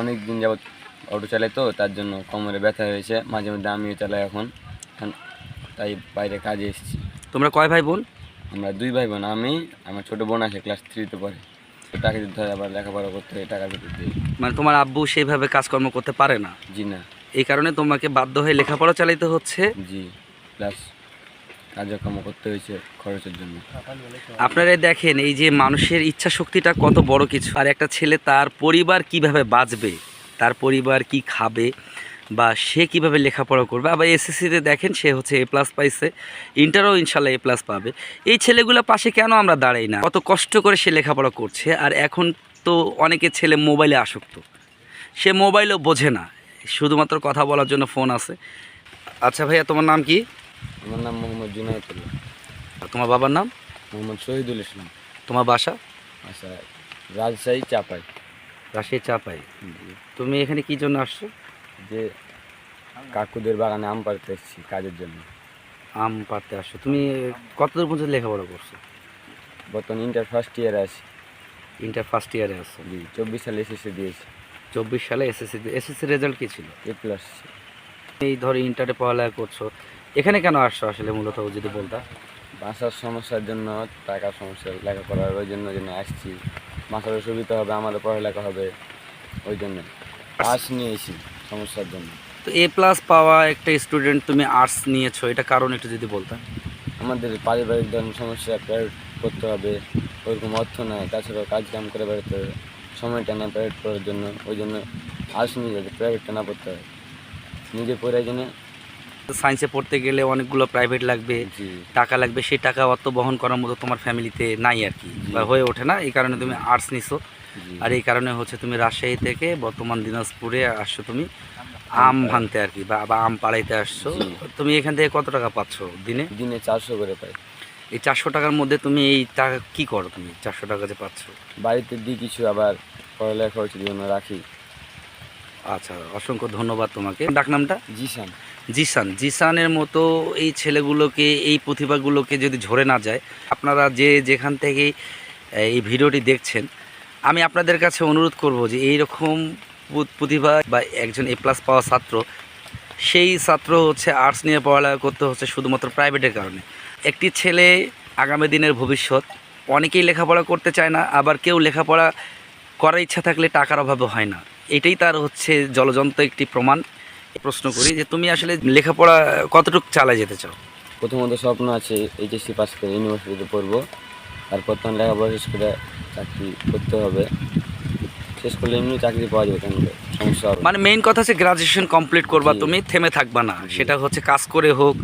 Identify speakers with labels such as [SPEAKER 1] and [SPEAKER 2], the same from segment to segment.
[SPEAKER 1] অনেক দিন যাবত অটো চালাই তো তার জন্য কোমরে ব্যথা হয়েছে মাঝে মধ্যে আমিও চালাই এখন। তাই বাইরে কাজে এসেছি।
[SPEAKER 2] তোমরা কয় ভাই বোন
[SPEAKER 1] আমরা দুই ভাই বোন আমি আমার ছোটো বোন আছে ক্লাস থ্রিতে পড়ে। টাকা দিতে হয় আবার লেখাপড়া করতে হয় টাকা দিতে দিই
[SPEAKER 2] মানে তোমার আব্বু সেইভাবে কাজকর্ম করতে পারে না?
[SPEAKER 1] জি না।
[SPEAKER 2] এই কারণে তোমাকে বাধ্য হয়ে লেখাপড়া চালাইতে হচ্ছে?
[SPEAKER 1] জি প্লাস কার্যক্রম করতে হয়েছে খরচের জন্য।
[SPEAKER 2] আপনারা দেখেন, এই যে মানুষের ইচ্ছা শক্তিটা কত বড় কিছু। আর একটা ছেলে তার পরিবার কীভাবে বাঁচবে, তার পরিবার কি খাবে, বা সে কীভাবে লেখাপড়া করবে। আবার এসএসসিতে দেখেন, সে হচ্ছে এ প্লাস পাইছে। ইন্টারও ইনশাল্লাহ এ প্লাস পাবে। এই ছেলেগুলো পাশে কেন আমরা দাঁড়াই না? কত কষ্ট করে সে লেখাপড়া করছে। আর এখন তো অনেকে ছেলে মোবাইলে আসক্ত। সে মোবাইলও বোঝে না। শুধুমাত্র কথা বলার জন্য ফোন আছে। আচ্ছা ভাইয়া, তোমার নাম কি?
[SPEAKER 1] আমার নাম মোহাম্মদ জুনায়তুল্লাহ
[SPEAKER 2] আর তোমার বাবার নাম?
[SPEAKER 1] মোহাম্মদ শহীদুল ইসলাম।
[SPEAKER 2] তোমার বাসা?
[SPEAKER 1] আচ্ছা রাজশাহী চাপাই।
[SPEAKER 2] রাশিয়া চাপাই। তুমি এখানে কি জন্য আসছো?
[SPEAKER 1] যে কাকুদের বাগানে আম পাড়তে এসেছি কাজের জন্য।
[SPEAKER 2] আম পাড়তে আসছো। তুমি কতদূর পর্যন্ত লেখাপড়া করছ?
[SPEAKER 1] বর্তমান ইন্টার ফার্স্ট ইয়ারে আছি।
[SPEAKER 2] ইন্টার ফার্স্ট ইয়ারে আসছো
[SPEAKER 1] জি চব্বিশ সালে এসএসসি দিয়েছি।
[SPEAKER 2] চব্বিশ সালে এসএসসি এসএসসি রেজাল্ট কী ছিল?
[SPEAKER 1] এ প্লাস
[SPEAKER 2] এই ধরো ইন্টারে পড়ালেখা করছ। এখানে কেন আসছো আসলে মূলত যদি বলতা?
[SPEAKER 1] বাসার সমস্যার জন্য টাকার সমস্যা লেখাপড়ার ওই জন্য জন্য আসছি। বাসারও সুবিধা হবে আমারও পড়ালেখা হবে ওই জন্য। আর্টস নিয়েছি সমস্যার জন্য।
[SPEAKER 2] তো এ প্লাস পাওয়া একটা স্টুডেন্ট তুমি আর্টস নিয়েছো এটা কারণ একটু যদি বলতা।
[SPEAKER 1] আমাদের পারিবারিক ধরনের সমস্যা প্রাইভেট করতে হবে ওরকম অর্থ নেই। তাছাড়াও কাজ কাম করে বেড়াতে হবে সময়টা না প্রাইভেট করার জন্য ওই জন্য আর্টস নিয়ে যাতে প্রাইভেটটা না পড়তে হবে। নিজে পড়ার জন্য
[SPEAKER 2] সায়েন্সে পড়তে গেলে অনেকগুলো প্রাইভেট লাগবে টাকা লাগবে সেই টাকা অত বহন করার মতো তোমার ফ্যামিলিতে নাই আর কি বা হয়ে ওঠে না এই কারণে তুমি আর্টস নিছো। আর এই কারণে হচ্ছে তুমি রাজশাহী থেকে বর্তমান দিনাজপুরে আসছো তুমি আম ভাঙতে আর কি বা আম পাড়াইতে আসছো। তুমি এখান থেকে কত টাকা পাচ্ছ দিনে?
[SPEAKER 1] দিনে চারশো করে পাই।
[SPEAKER 2] এই চারশো টাকার মধ্যে তুমি এই টাকা কী করো তুমি? চারশো টাকা যে পাচ্ছ।
[SPEAKER 1] বাড়িতে দিই কিছু আবার পড়ালেখা খরচের জন্য রাখি।
[SPEAKER 2] আচ্ছা অসংখ্য ধন্যবাদ তোমাকে। ডাকনামটা?
[SPEAKER 1] জিসান
[SPEAKER 2] জিসান জিসানের মতো এই ছেলেগুলোকে এই প্রতিভাগুলোকে যদি ঝরে না যায় আপনারা যে যেখান থেকে এই ভিডিওটি দেখছেন আমি আপনাদের কাছে অনুরোধ করব যে এই রকম প্রতিভা বা একজন এ প্লাস পাওয়া ছাত্র সেই ছাত্র হচ্ছে আর্টস নিয়ে পড়ালেখা করতে হচ্ছে শুধুমাত্র প্রাইভেটের কারণে। একটি ছেলে আগামী দিনের ভবিষ্যৎ অনেকেই লেখাপড়া করতে চায় না আবার কেউ লেখাপড়া করার ইচ্ছা থাকলে টাকার অভাবে হয় না। এটাই তার হচ্ছে জলজন্ত একটি প্রমাণ। প্রশ্ন করি যে তুমি আসলে লেখাপড়া কতটুকু চালায় যেতে চাও?
[SPEAKER 1] প্রথমত স্বপ্ন আছে এইচএসসি পাস করে ইউনিভার্সিটিতে পড়ব। তারপর তখন লেখাপড়া শেষ করে চাকরি করতে হবে। শেষ করলে এমনি চাকরি পাওয়া যাবে কেন? সমস্যা হবে।
[SPEAKER 2] মানে মেইন কথা হচ্ছে গ্রাজুয়েশন কমপ্লিট করবা তুমি থেমে থাকবা না। সেটা হচ্ছে কাজ করে হোক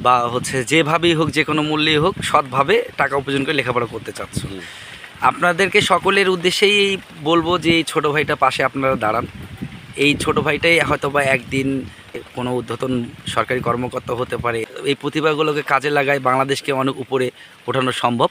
[SPEAKER 2] বা হচ্ছে যেভাবেই হোক যে কোনো মূল্যেই হোক সৎভাবে টাকা উপার্জন করে লেখাপড়া করতে চাচ্ছ। আপনাদেরকে সকলের উদ্দেশ্যেই বলব যে এই ছোটো ভাইটা পাশে আপনারা দাঁড়ান। এই ছোট ভাইটাই হয়তো বা একদিন কোনো উদ্ধতন সরকারি কর্মকর্তা হতে পারে। এই প্রতিভাগুলোকে কাজে লাগায় বাংলাদেশকে অনেক উপরে ওঠানো সম্ভব।